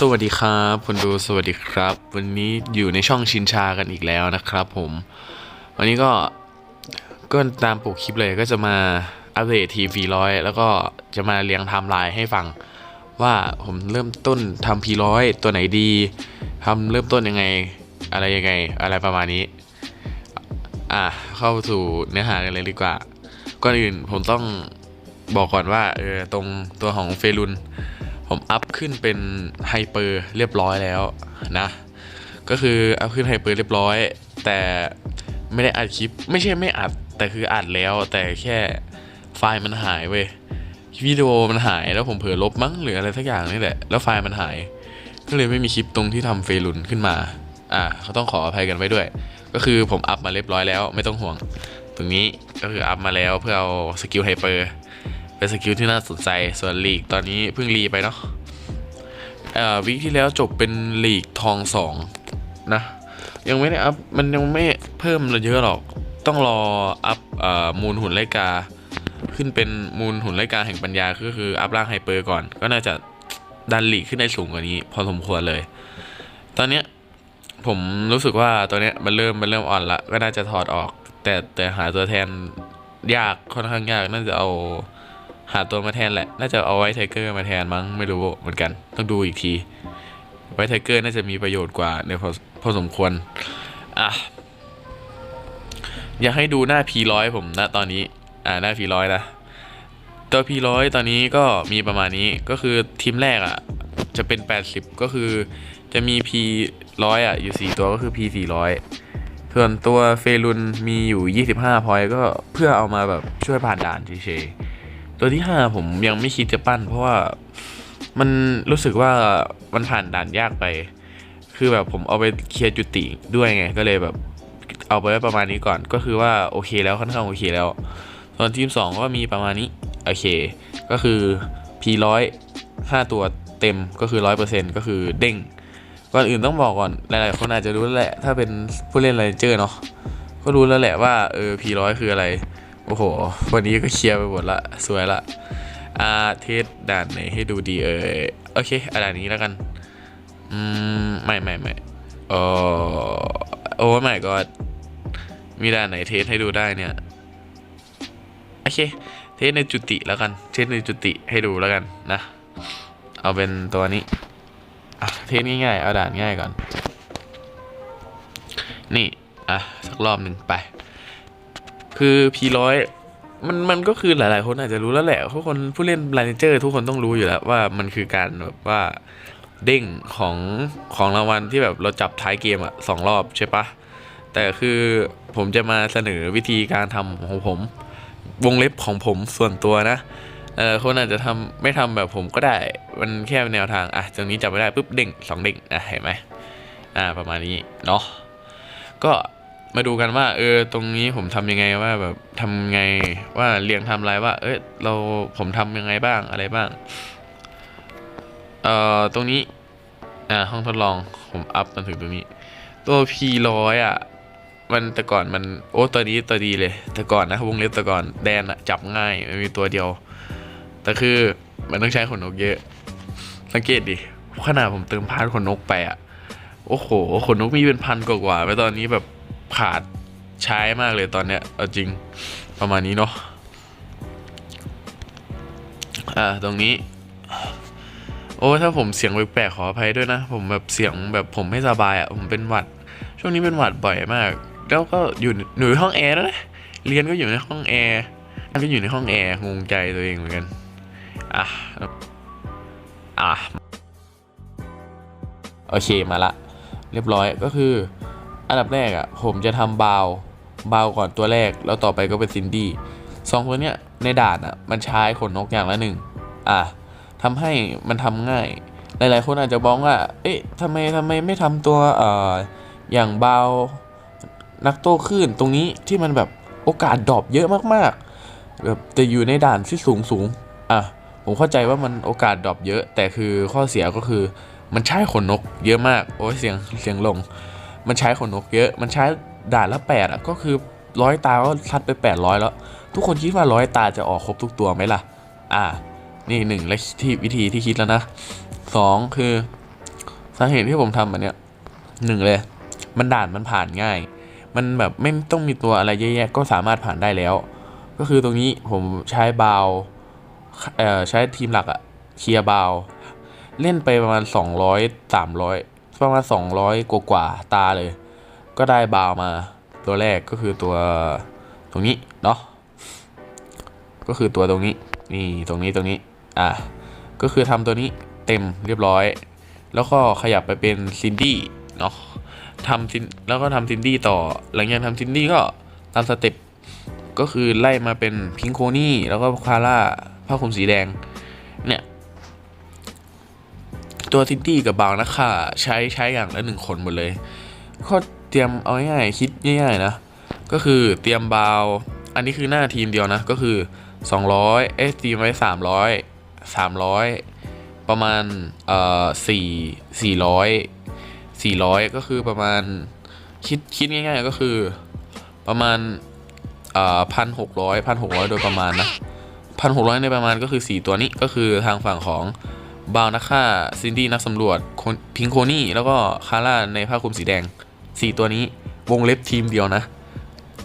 สวัสดีครับคุณดูสวัสดีครับ วันนี้อยู่ในช่องชินชากันอีกแล้วนะครับผม วันนี้ก็ก็ตามปกคลิปเลยก็จะมาอัปเดตทีฟีร้อยแล้วก็จะมาเรียงไทม์ไลน์ให้ฟัง ว่าผมเริ่มต้นทำพีร้อยตัวไหนดีทำเริ่มต้นยังไง อะไรยังไง อะไรประมาณนี้ อะเข้าสู่เนื้อหากันเลยดีกว่าก่อนอื่นผมต้องบอกก่อนว่าเออตรงตัวของเฟรุน ผมอัพขึ้นเป็นไฮเปอร์เรียบร้อยแล้วนะ ก็คืออัพขึ้นไฮเปอร์เรียบร้อย แต่ไม่ได้อัดคลิป ไม่ใช่ไม่อัด แต่คืออัดแล้ว แต่แค่ไฟล์มันหายเว้ยวิดีโอมันหายแล้วผมเผลอลบมั้งหรืออะไรสักอย่างนี่แหละ แล้วไฟล์มันหาย ก็เลยไม่มีคลิปตรงที่ทำเฟรุนขึ้นมา อ่าเขาต้องขออภัยกันไว้ด้วย ก็คือผมอัพมาเรียบร้อยแล้ว ไม่ต้องห่วง ตรงนี้ก็คืออัพมาแล้วเพื่อเอาสกิลไฮเปอร์ เป็นสกิลที่น่าสนใจส่วนลีกตอนนี้เพิ่งรีไปเนาะเอ่อวิกที่แล้วจบเป็นลีกทองสองนะ ยังไม่ได้อัพ มันยังไม่เพิ่มเยอะหรอก ต้องรออัพอ่อมูลหุ่นไลกา ขึ้นเป็นมูลหุ่นไลกาแห่งปัญญาก็คืออัพร่างไฮเปอร์ก่อน ก็น่าจะดันลีกขึ้นได้สูงกว่านี้ พอสมควรเลย ตอนเนี้ยผมรู้สึกว่าตัวเนี้ยมันเริ่มมันเริ่มอ่อนละ ก็น่าจะถอดออก แต่แต่หาตัวแทนยากค่อนข้างยากน่าจะเอา หาตัวมาแทนแหละ น่าจะเอาไว้ไทเกอร์มาแทนมั้ง ไม่รู้เหมือนกัน ต้องดูอีกที ไว้ไทเกอร์น่าจะมีประโยชน์กว่าเนี่ยพอพอสมควร อะ อยากให้ดูหน้า P100 ผมนะตอนนี้ อ่าหน้า P100 นะ ตัว P100 ตอนนี้ก็มีประมาณนี้ ก็คือทีมแรกอะ จะเป็น 80 ก็คือจะมี P100 อะ อยู่ 4 ตัวก็คือ P400 ส่วนตัวเฟรุนมีอยู่ 25 พอยต์ก็เพื่อเอามาแบบช่วยผ่านด่านเฉยๆ ตัวที่ห้าผมยังไม่คิดจะปั้น เพราะว่ามันรู้สึกว่ามันผ่านด่านยากไป คือแบบผมเอาไปเคลียร์จุติด้วยไง ก็เลยแบบเอาไปไว้ประมาณนี้ก่อน ก็คือว่าโอเคแล้วค่อนข้างโอเคแล้วส่วนทีม2ก็มีประมาณนี้ โอเค ก็คือ P100 5ตัวเต็มก็คือ100%ก็คือเด้ง ก่อนอื่นต้องบอกก่อน หลายๆคนอาจจะรู้แล้วแหละ ถ้าเป็นผู้เล่นไรเจอร์เนาะ ก็รู้แล้วแหละว่าเออ P100 คืออะไร โอ้โห วันนี้ก็เคลียร์ไปหมดละ สวยละอ่าเทสด่านไหนให้ดูดีเออโอเคอาด่านนี้แล้วกัน อืม ไม่ไม่ไม่เออโอ้ไม่ก็มีด่านไหนเทสให้ดูได้เนี่ย โอเค เทสในจุติแล้วกัน เทสในจุติให้ดูแล้วกันนะ เอาเป็นตัวนี้อะเทสง่ายๆ เอาด่านง่ายก่อน นี่ อะ สักรอบหนึ่งไป คือ P100 มันมันก็คือหลาย ๆ คนอาจจะรู้แล้วแหละทุกคนผู้เล่นไลเจอร์ทุกคนต้องรู้อยู่แล้วว่ามันคือการแบบว่าเด้งของของรางวัลที่แบบเราจับท้ายเกมอะสองรอบใช่ปะแต่คือผมจะมาเสนอวิธีการทำของผม วงเล็บของผมส่วนตัวนะเออคนอาจจะทำไม่ทำแบบผมก็ได้ มันแค่แนวทางอะตรงนี้จับไม่ได้ปุ๊บเด้งสองเด้งอะเห็นไหมอ่าประมาณนี้เนาะก็ มาดูกันว่าเออตรงนี้ผมทำยังไงว่าแบบทำไงว่าเรียงทำลายว่า เอ้ยเราผมทำยังไงบ้างอะไรบ้างเอ่อตรงนี้อ่าห้องทดลองผมอัพมาถึงตรงนี้ ตัว P ร้อยอะมันแต่ก่อนมันโอ้ตัวนี้ตัวดีเลย แต่ก่อนนะวงเล็บแต่ก่อนแดนอะจับง่ายมันมีตัวเดียว แต่คือมันต้องใช้ขนนกเยอะ สังเกตดิขนาดผมเติมพาร์ทขนนกไปอะโอ้โหขนนกมีเป็นพันกว่าไปตอนนี้แบบ ขาดใช้มากเลยตอนเนี้ยเอาจริงประมาณนี้เนาะอ่าตรงนี้ โอ้ถ้าผมเสียงแปลกๆขออภัยด้วยนะ ผมแบบเสียงแบบผมไม่สบายอะ่ะผมเป็นหวัด ช่วงนี้เป็นหวัดบ่อยมาก แล้วก็อยู่หนูห้องแอร์แล้วนะเรียนก็อยู่ในห้องแอร์ก็อยู่ในห้องแอร์งงใจตัวเองเหมือนกันอะอะโอเคมาละ เรียบร้อยก็คือ อันดับแรกอะ่ะผมจะทำบาวบาวก่อนตัวแรก แล้วต่อไปก็เป็นซินดี้สองตัวเนี้ยในด่านอะ่ะมันใช้ขนนกอย่างละหนึ่งอะทำให้มันทำง่าย หลายๆคนอาจจะบองว่า เอ๊ะทำไมทำไมไม่ทำตัวเอ่ออย่างบาวนักโต้คลื่นตรงนี้ที่มันแบบโอกาสดรอปเยอะมากๆแบบแต่อยู่ในด่านที่สูงสูงๆอะผมเข้าใจว่ามันโอกาสดรอปเยอะ แต่คือข้อเสียก็คือมันใช้ขนนกเยอะมาก โอ้ยเสียงเสียงลง มันใช้ขนนกเยอะ มันใช้ด่านละแปดอะก็คือร้อยตาก็ซัดไปแปดร้อยแล้ว ทุกคนคิดว่าร้อยตาจะออกครบทุกตัวไหมล่ะ อ่า นี่หนึ่งและที่วิธีที่คิดแล้วนะสองคือสาเหตุที่ผมทำแบบเนี้ยหนึ่งเลย มันด่านมันผ่านง่าย มันแบบไม่ต้องมีตัวอะไรเยอะแยะก็สามารถผ่านได้แล้ว ก็คือตรงนี้ผมใช้บาวเอ่อใช้ทีมหลักอะเคลียร์บาว เล่นไปประมาณ 200 300 ประมาณ200 กว่ากว่าตาเลย ก็ได้บาวมา ตัวแรกก็คือตัวตรงนี้เนาะก็คือตัวตรงนี้นี่ตรงนี้ตรงนี้อะก็คือทำตัวนี้เต็มเรียบร้อย แล้วก็ขยับไปเป็นซินดี้เนาะทำซินแล้วก็ทำซินดี้ต่อ หลังจากทำซินดี้ก็ตามสเต็ปก็คือไล่มาเป็นพิงโคนี่แล้วก็คาร่าผ้าคลุมสีแดงเนี่ย ตัวซินดี้กับบาวนักข่าใช้ใช้อย่างละหนึ่งคนหมดเลยก็เตรียมเอาง่ายๆคิดง่ายๆนะก็คือเตรียมบาวอันนี้คือหน้าทีมเดียวนะก็คือ 200เอ๊ะทีมไว้ 300 300 ประมาณเอ่อ4 400 400ก็คือประมาณคิดคิดง่ายๆก็คือประมาณเอ่อพันหกร้อยพันหกร้อยโดยประมาณนะพันหกร้อยในประมาณก็คือ4ตัวนี้ก็คือทางฝั่งของ บาวนักฆ่าซินดี้นักสำรวจพิงโคนี่ แล้วก็คาร่าในผ้าคลุมสีแดง 4 ตัวนี้วงเล็บทีมเดียวนะ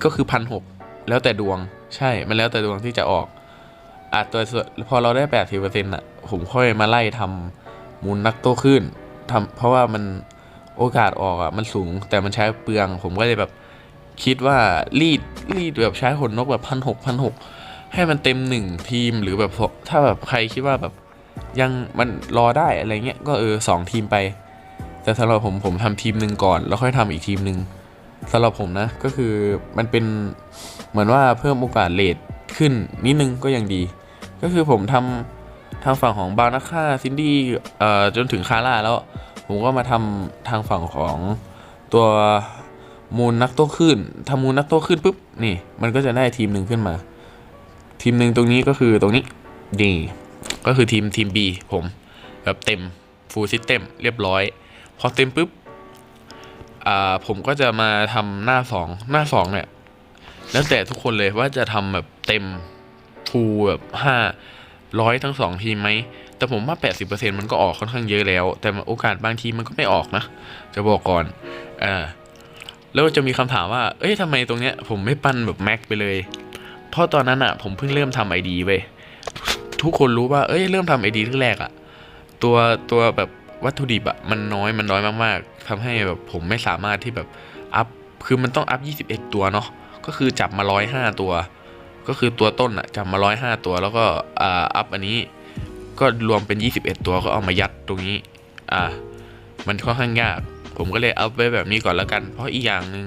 ก็คือพันหกแล้วแต่ดวงใช่ มันแล้วแต่ดวงที่จะออกอาจตัวพอเราได้แปดสิบเปอร์เซ็นต์อะ ผมค่อยมาไล่ทำมูลนักโตขึ้นทำเพราะว่ามันโอกาสออกอะ มันสูงแต่มันใช้เปลือง ผมก็เลยแบบคิดว่ารีดรีดแบบใช้ขนนกแบบพันหกพันหกให้มันเต็มหนึ่งทีมหรือแบบถ้าแบบใครคิดว่าแบบ ยังมันรอได้อะไรเงี้ยก็เออสองทีมไป แต่สำหรับผมผมทำทีมหนึ่งก่อน แล้วค่อยทำอีกทีมหนึ่งสำหรับผมนะก็คือมันเป็นเหมือนว่าเพิ่มโอกาสเลทขึ้นนิดนึงก็ยังดี ก็คือผมทำทางฝั่งของบาวนักฆ่าซินดี้เอ่อจนถึงคาร่าแล้ว ผมก็มาทำทางฝั่งของตัวมูลนักโต้ขึ้นทำมูลนักโต้ขึ้นปุ๊บนี่ มันก็จะได้ทีมหนึ่งขึ้นมา ทีมหนึ่งตรงนี้ก็คือตรงนี้นี่ ก็คือทีมทีม B ผมแบบเต็มฟูลซิสเต็มเรียบร้อย พอเต็มปุ๊บอ่าผมก็จะมาทำหน้าสองหน้าสองเนี่ยแล้วแต่ทุกคนเลยว่าจะทำแบบเต็มฟูลแบบห้าร้อยทั้งสองทีมไหม แต่ผมว่า 80%มันก็ออกค่อนข้างเยอะแล้ว แต่โอกาสบางทีมันก็ไม่ออกนะ จะบอกก่อนอ่าแล้วจะมีคำถามว่า เอ้ยทำไมตรงเนี้ยผมไม่ปั้นแบบแม็กไปเลย เพราะตอนนั้นอะผมเพิ่งเริ่มทำไอดีเว้ย ทุกคนรู้ว่า เอ้ย เริ่มทำไอดีแรกอะตัวตัวแบบวัตถุดิบอะมันน้อยมันน้อยมากๆทำให้แบบผมไม่สามารถที่แบบอัพ คือมันต้องอัพ 21 ตัวเนาะ ก็คือจับมา 105 ตัว ก็คือตัวต้นอะจับมา 105 ตัว แล้วก็อ่าอัพอันนี้ ก็รวมเป็น 21 ตัวก็เอามายัดตรงนี้ อ่า มันค่อนข้างยาก ผมก็เลยเอาไว้แบบนี้ก่อนแล้วกัน เพราะอีกอย่างหนึ่ง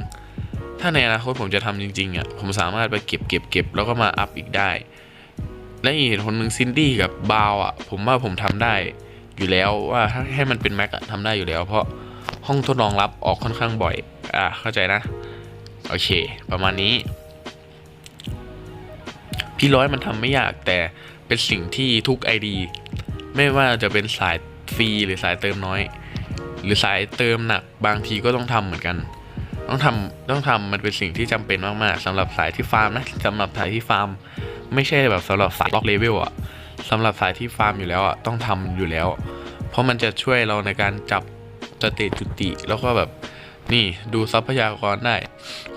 ถ้าในอนาคตผมจะทำจริงๆอะผมสามารถไปเก็บเก็บเก็บแล้วก็มาอัพอีกได้ และอีกเหตุผลหนึ่งซินดี้กับบาวอะ ผมว่าผมทำได้อยู่แล้วว่าถ้าให้มันเป็นแม็กอะทำได้อยู่แล้ว เพราะห้องทดลองรับออกค่อนข้างบ่อย อ่าเข้าใจนะ โอเค ประมาณนี้ พี่ร้อยมันทำไม่ยากแต่เป็นสิ่งที่ทุก ID ไม่ว่าจะเป็นสายฟรีหรือสายเติมน้อย หรือสายเติมหนักบางทีก็ต้องทำเหมือนกัน ต้องทำต้องทำมันเป็นสิ่งที่จำเป็นมากๆสำหรับสายที่ฟาร์มนะสำหรับสายที่ฟาร์ม ไม่ใช่แบบสำหรับสายล็อกเลเวลอะสำหรับสายที่ฟาร์มอยู่แล้วอะต้องทำอยู่แล้ว เพราะมันจะช่วยเราในการจับสเตจจุติ แล้วก็แบบนี่ดูทรัพยากรได้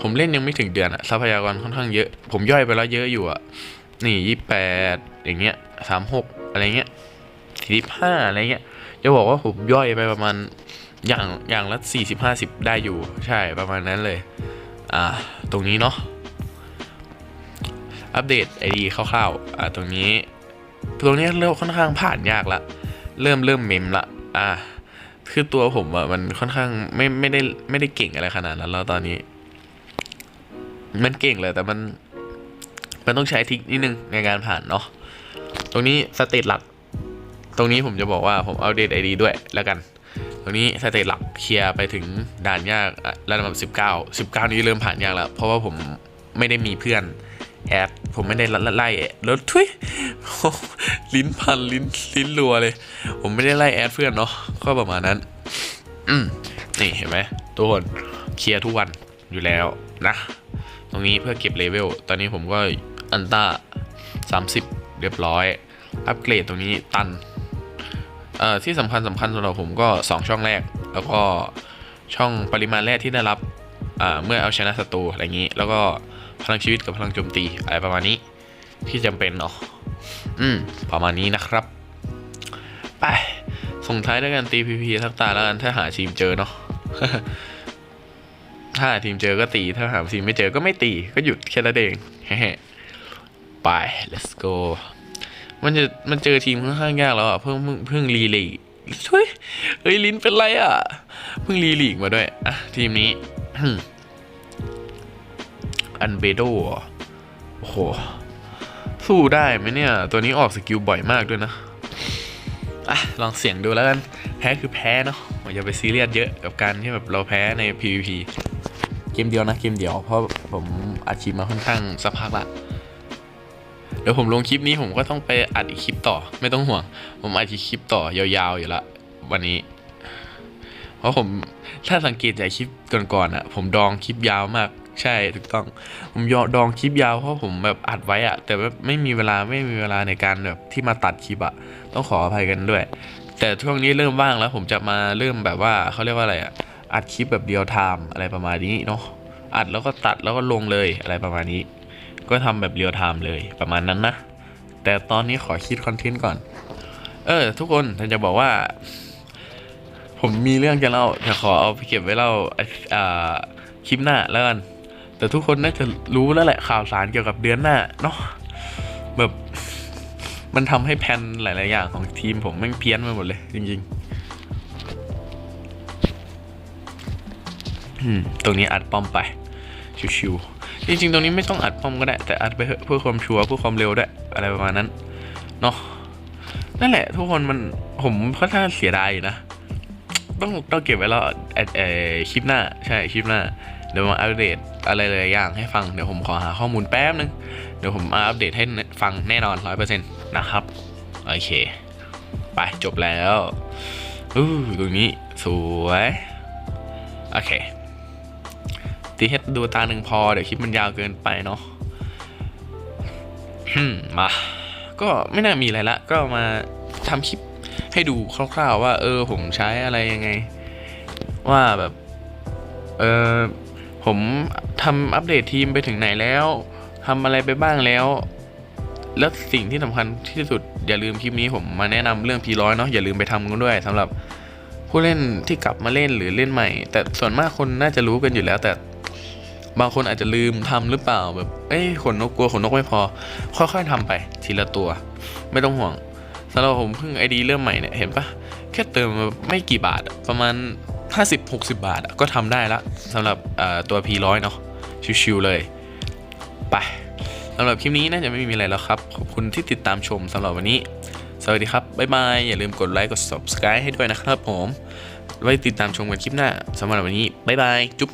ผมเล่นยังไม่ถึงเดือนอะทรัพยากรค่อนข้างเยอะ ผมย่อยไปแล้วเยอะอยู่อะนี่ยี่แปดอย่างเงี้ยสามหกอะไรเงี้ยสี่สิบห้าอะไรเงี้ยจะบอกว่าผมย่อยไปประมาณอย่างอย่างละสี่สิบห้าสิบได้อยู่ ใช่ประมาณนั้นเลย อ่า ตรงนี้เนาะ อัปเดตไอดีคร่าวๆอ่าตรงนี้ ตรงนี้เริ่มค่อนข้างผ่านยากละเริ่มเริ่มเมมละอ่าคือตัวผมอะมันค่อนข้างไม่ไม่ได้ไม่ได้เก่งอะไรขนาดนั้นแล้วตอนนี้ มันเก่งเลยแต่มันมันต้องใช้ทิกนิดนึงในการผ่านเนาะตรงนี้สเตตหลัก ตรงนี้ผมจะบอกว่าผมอัปเดตไอดีด้วยแล้วกัน ตรงนี้สเตตหลักเคลียร์ไปถึงด่านยากระดับ19 19 นี้เริ่มผ่านยากแล้ว เพราะว่าผมไม่ได้มีเพื่อน แอดผมไม่ได้ไล่รถทุยลิ้นพันลิ้นลิ้นรัวเลย ผมไม่ได้ไล่แอดเพื่อนเนาะก็ประมาณนั้น อืมนี่เห็นไหมทุกคนเคลียร์ทุกวันอยู่แล้วนะ ตรงนี้เพื่อเก็บเลเวลตอนนี้ผมก็อันต้า30 เรียบร้อย อัปเกรดตรงนี้ตันเอ่อที่สำคัญสำคัญสำหรับผมก็ 2 ช่องแรก แล้วก็ช่องปริมาณแรกที่ได้รับอ่าเมื่อเอาชนะศัตรูอะไรอย่างนี้ แล้วก็ พลังชีวิตกับพลังโจมตีอะไรประมาณนี้ ที่จำเป็นเนาะอืม ประมาณนี้นะครับ ไป ส่งท้ายด้วยกันตีพีพีทักตาแล้วกันถ้าหาทีมเจอเนาะถ้าหาทีมเจอก็ตี ถ้าหาทีมไม่เจอก็ไม่ตีก็หยุดแค่นั้นเองไป let's go มันจะมันเจอทีมค่อนข้างยากแล้วอะเพิ่งเพิ่งเพิ่งรีลีกเฮ้ยเฮ้ยลิ้นเป็นไรอะ เพิ่งรีลีกมาด้วยอะทีมนี้ อันเบโดโอ้โห สู้ได้ไหมเนี่ย ตัวนี้ออกสกิลบ่อยมากด้วยนะ อะ ลองเสี่ยงดูแล้วกัน แพ้คือแพ้เนาะอย่าไปซีเรียสเยอะกับการที่แบบเราแพ้ใน PVP เกมเดียวนะ เกมเดียว เพราะผมอัดคลิปมาค่อนข้างสักพักละเดี๋ยวผมลงคลิปนี้ผมก็ต้องไปอัดอีกคลิปต่อ ไม่ต้องห่วง ผมอัดอีกคลิปต่อยาวๆอยู่ละวันนี้ เพราะผมถ้าสังเกตจากคลิปก่อนๆอะ ผมดองคลิปยาวมาก ใช่ถูกต้อง ผมยอดองคลิปยาวเพราะผมแบบอัดไว้อะแต่ว่าไม่มีเวลาไม่มีเวลาในการแบบที่มาตัดคลิปอะต้องขออภัยกันด้วย แต่ช่วงนี้เริ่มว่างแล้ว ผมจะมาเริ่มแบบว่าเขาเรียกว่าอะไรอะอัดคลิปแบบเดียวไทม์อะไรประมาณนี้เนาะอัดแล้วก็ตัดแล้วก็ลงเลยอะไรประมาณนี้ ก็ทำแบบเรียลไทม์เลยประมาณนั้นนะ แต่ตอนนี้ขอคิดคอนเทนต์ก่อน เออ ทุกคนผมจะบอกว่า ผมมีเรื่องจะเล่าแต่ขอเอาไปเก็บไว้เล่าอ่าคลิปหน้าแล้วกัน แต่ทุกคนน่าจะรู้แล้วแหละข่าวสารเกี่ยวกับเดือนหน้าเนาะแบบมันทำให้แผนหลาย ๆ อย่างของทีมผมแม่งเพี้ยนไปหมดเลย จริงๆตรงนี้อัดป้อมไป ชิวๆจริง ๆ ตรงนี้ไม่ต้องอัดป้อมก็ได้ แต่อัดไปเพื่อความชัวร์เพื่อความเร็วด้วยอะไรประมาณนั้นเนาะนั่นแหละ ทุกคนมันผมค่อนข้างเสียดายนะ ต้องต้องเก็บไว้แล้วออเออคลิปหน้า ใช่คลิปหน้า ดี๋ยวมาอัปเดตอะไรหลายอย่างให้ฟัง เดี๋ยวผมขอหาข้อมูลแป๊บนึง เดี๋ยวผมมาอัปเดตให้ฟังแน่นอนร้อยเปอร์เซ็นต์นะครับ โอเค ไปจบแล้วอู้ตรงนี้สวย โอเคตีเฮดดูตาหนึ่งพอ เดี๋ยวคลิปมันยาวเกินไปเนาะมมาก็ไม่น่ามีอะไรละ ก็มาทำคลิปให้ดูคร่าวๆว่า เออ ผมใช้อะไรยังไง ว่าแบบ เออ ผมทำอัปเดตทีมไปถึงไหนแล้วทำอะไรไปบ้างแล้ว แล้วสิ่งที่สำคัญที่สุดอย่าลืมคลิปนี้ผมมาแนะนำเรื่องพีร้อยเนาะอย่าลืมไปทำกันด้วยสำหรับผู้เล่นที่กลับมาเล่นหรือเล่นใหม่ แต่ส่วนมากคนน่าจะรู้กันอยู่แล้ว แต่บางคนอาจจะลืมทำหรือเปล่าแบบ เอ้ยขนนกกลัวขนนกไม่พอ ค่อยๆทำไป ทีละตัว ไม่ต้องห่วงสำหรับผมเพิ่งไอดีเริ่มใหม่เนี่ยเห็นปะแค่เติมไม่กี่บาทประมาณ 50-60 บาทก็ทำได้ละสำหรับตัว P100 เนาะชิวๆเลย ไปสำหรับคลิปนี้น่าจะไม่มีอะไรแล้วครับ ขอบคุณที่ติดตามชมสำหรับวันนี้ สวัสดีครับ บ๊ายบาย อย่าลืมกดไลค์ กด subscribe ให้ด้วยนะครับผม ไว้ติดตามชมกันคลิปหน้าสำหรับวันนี้ บ๊ายบาย จุ๊บ